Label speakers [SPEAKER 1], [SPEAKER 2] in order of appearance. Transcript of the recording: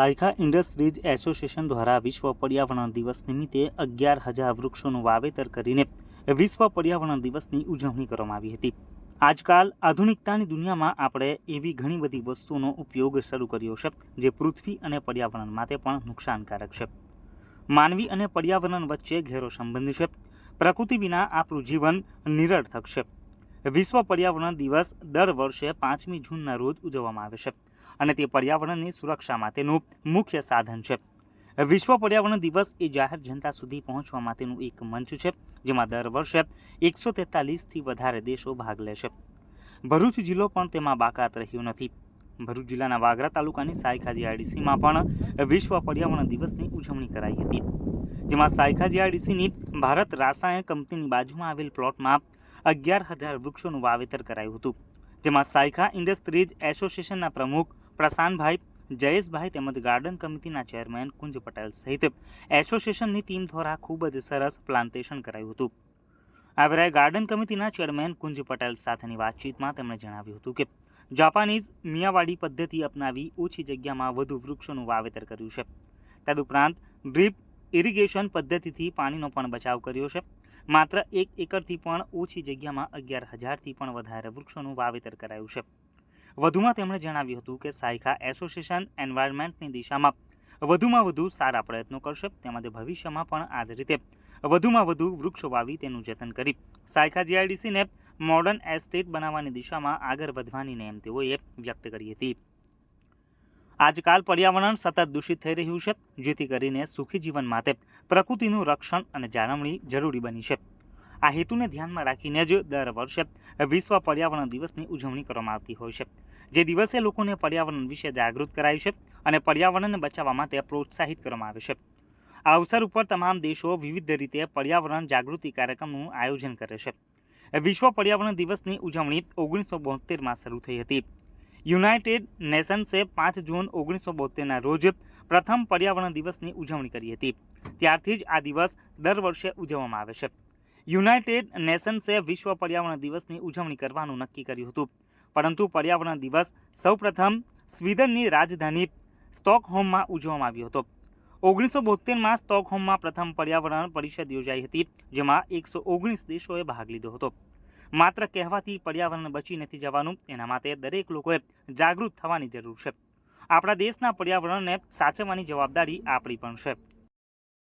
[SPEAKER 1] Saykha industries association દ્વારા વિશ્વ પર્યાવરણ દિવસ નિમિત્તે અગિયાર હજાર વૃક્ષોનું વાવેતર કરીને વિશ્વ પર્યાવરણ દિવસની ઉજવણી કરવામાં આવી હતી. આજકાલ આધુનિકતાની દુનિયામાં આપણે એવી ઘણી બધી વસ્તુઓનો ઉપયોગ શરૂ કર્યો છે, જે પૃથ્વી અને પર્યાવરણ માટે પણ નુકસાનકારક છે. માનવી અને પર્યાવરણ વચ્ચે ઘેરો સંબંધ છે. પ્રકૃતિ વિના આપણું જીવન નિરર્થક છે. વિશ્વ પર્યાવરણ દિવસ દર વર્ષે પાંચમી જૂનના રોજ ઉજવવામાં આવે છે. અને તે પર્યાવરણની સુરક્ષા માટેનું મુખ્ય સાધન છે. વિશ્વ પર્યાવરણ દિવસ એ જાહેર જનતા સુધી પહોંચવા માટેનું એક મંચ છે, જેમાં દર વર્ષે એકસો તેતાલીસથી વધારે દેશો ભાગ લે છે ભરૂચ જિલ્લો પણ તેમાં બાકાત રહ્યો નથી. ભરૂચ જિલ્લાના વાગરા તાલુકાની સાયખાજી જીઆઈડીસીમાં પણ વિશ્વ પર્યાવરણ દિવસની ઉજવણી કરાઈ હતી. જેમાં સાયખાજી જીઆઈડીસીની ભારત રાસાયણ કંપનીની બાજુમાં આવેલ પ્લોટમાં અગિયાર હજાર વૃક્ષોનું વાવેતર કરાયું હતું. જેમાં સાયખા ઇન્ડસ્ટ્રીઝ એસોસિએશનના પ્રમુખ પ્રશાંતભાઈ, જયેશભાઈ તેમજ ગાર્ડન કમિટીના ચેરમેન કુંજ પટેલ સહિત એસોસિએશનની ટીમ દ્વારા ખૂબ જ સરસ પ્લાન્ટેશન કરાયું હતું. આ ગાર્ડન કમિટીના ચેરમેન કુંજ પટેલ સાથેની વાતચીતમાં તેમણે જણાવ્યું હતું કે, જાપાનીઝ મિયાવાડી પદ્ધતિ અપનાવી ઓછી જગ્યામાં વધુ વૃક્ષોનું વાવેતર કર્યું છે. તદુપરાંત ડ્રીપ ઇરિગેશન પદ્ધતિથી પાણીનો પણ બચાવ કર્યો છે. માત્ર એક એકરથી પણ ઓછી જગ્યામાં અગિયાર હજારથી પણ વધારે વૃક્ષોનું વાવેતર કરાયું છે. વધુમાં તેમણે જણાવ્યું હતું કે સાયખા એસોસિએશન એન્વાયરમેન્ટની દિશામાં વધુમાં વધુ સારા પ્રયત્નો કરશે, તેમજ ભવિષ્યમાં પણ આ જ રીતે વધુમાં વધુ વૃક્ષો વાવી તેનું જતન કરી સાયખા જીઆઈડીસીને મોડર્ન એસ્ટેટ બનાવવાની દિશામાં આગળ વધવાની નેમ તેઓએ વ્યક્ત કરી હતી. આજકાલ પર્યાવરણ સતત દૂષિત થઈ રહ્યું છે, જેથી કરીને સુખી જીવન માટે પ્રકૃતિનું રક્ષણ અને જાળવણી જરૂરી બની છે. આ હેતુને ધ્યાનમાં રાખીને જ દર વર્ષે વિશ્વ પર્યાવરણ દિવસની ઉજવણી કરવામાં આવતી હોય છે. જે દિવસે લોકોને પર્યાવરણ વિશે જાગૃત કરાય છે અને પર્યાવરણને બચાવવા માટે પ્રોત્સાહિત કરવામાં આવે છે. આ અવસર ઉપર તમામ દેશો વિવિધ રીતે પર્યાવરણ જાગૃતિ કાર્યક્રમનું આયોજન કરે છે. વિશ્વ પર્યાવરણ દિવસની ઉજવણી ઓગણીસો બોતેરમાં શરૂ થઈ હતી. યુનાઇટેડ નેશન્સે પાંચ જૂન ઓગણીસો બોતેરના રોજ પ્રથમ પર્યાવરણ દિવસની ઉજવણી કરી હતી. ત્યારથી જ આ દિવસ દર વર્ષે ઉજવવામાં આવે છે. યુનાઇટેડ નેશન્સે વિશ્વ પર્યાવરણ દિવસની ઉજવણી કરવાનું નક્કી કર્યું હતું. પરંતુ પર્યાવરણ દિવસ સૌપ્રથમ સ્વીડનની રાજધાની સ્ટોકહોમમાં ઉજવવામાં આવ્યો હતો. ઓગણીસો બોતેરમાં સ્ટોકહોમમાં પ્રથમ પર્યાવરણ પરિષદ યોજાઈ હતી, જેમાં એકસો ઓગણીસ દેશોએ ભાગ લીધો હતો. માત્ર કહેવાથી પર્યાવરણ બચી નથી જવાનું, એના માટે દરેક લોકોએ જાગૃત થવાની જરૂર છે. આપણા દેશના પર્યાવરણને સાચવવાની જવાબદારી આપણી પણ છે.